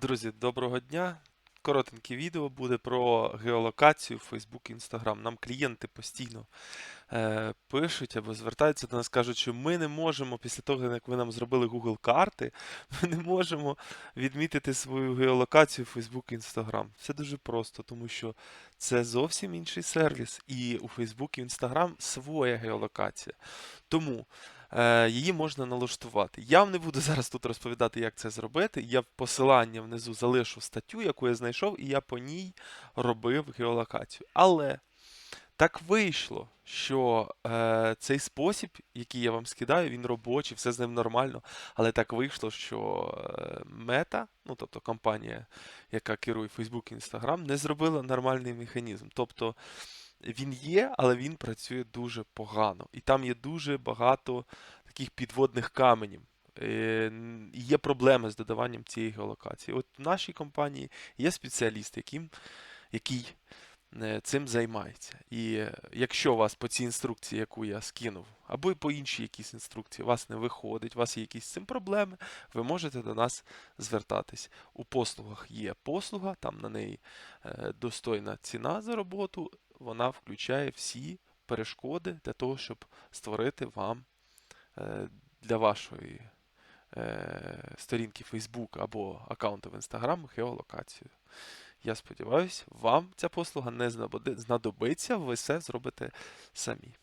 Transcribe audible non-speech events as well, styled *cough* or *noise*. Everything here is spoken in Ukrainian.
Друзі, доброго дня. Коротеньке відео буде про геолокацію Facebook і Instagram. Нам клієнти постійно е, пишуть або звертаються до нас, кажуть, що ми не можемо, після того, як ви нам зробили Google карти, *laughs* ми не можемо відмітити свою геолокацію в Facebook і Instagram. Все дуже просто, тому що це зовсім інший сервіс. І у Facebook і Instagram своя геолокація. Тому її можна налаштувати. Я вам не буду *laughs* зараз тут розповідати, як це зробити. Я посилання внизу залишу статтю, яку я знайшов, і я по ній робив геолокацію. Але так вийшло, що е, цей спосіб, який я вам скидаю, він робочий, все з ним нормально. Але так вийшло, що е, мета, ну тобто компанія, яка керує Facebook і Instagram, не зробила нормальний механізм. Тобто він є, але він працює дуже погано. І там є дуже багато таких підводних каменів. Е, Є проблеми з додаванням цієї геолокації. От в нашій компанії є спеціаліст, яким, який е, цим займається. І е, якщо у вас по цій інструкції, яку я скинув, або по іншій якійсь інструкції, у вас не виходить, у вас є якісь з цим проблеми, ви можете до нас звертатись. У послугах є послуга, там на неї достойна ціна за роботу, вона включає всі перешкоди для того, щоб створити вам е, для вашої е, сторінки Facebook або аккаунту в Instagram геолокацію. Я сподіваюся, вам ця послуга не знадобиться, ви все зробите самі.